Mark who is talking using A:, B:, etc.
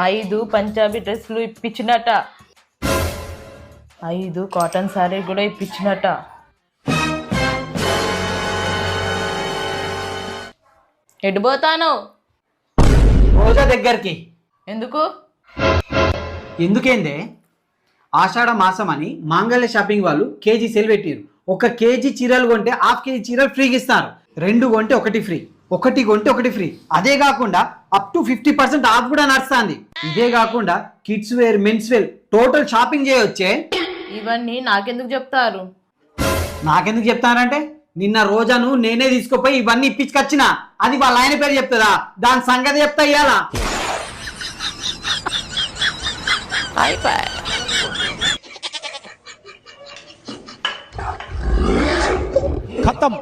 A: ఐదు పంజాబీ డ్రెస్సులు ఇప్పించినట. ఐదు కాటన్ శారీ కూడా ఇప్పించినట. ఎటు పోతాను?
B: రోజా దగ్గరికి.
A: ఎందుకు?
B: ఎందుకేందే? ఆషాఢ మాసం అని మాంగళ్య షాపింగ్ వాళ్ళు కేజీ సెల్ పెట్టారు. ఒక కేజీ చీరలు కొంటే హాఫ్ కేజీ చీరలు ఫ్రీగా ఇస్తారు. రెండు కొంటే ఒకటి ఫ్రీ. ఒకటి కొంటే ఒకటి ఫ్రీ. అదే కాకుండా up to fifty percent off కూడా నడుస్తుంది. ఇదే కాకుండా kids wear men's wear total shopping చేయొచ్చే.
A: ఇవన్నీ నాకెందుకు చెప్తారు?
B: నాకెందుకు చెప్తానంటే నిన్న రోజాను నేనే తీసుకుపోయి ఇవన్నీ ఇప్పించుకొచ్చిన. అది వాళ్ళ ఆయన పేరు చెప్తుందా? దాని సంగతి చెప్తా ఇయ్యాలా?
C: ఖతం.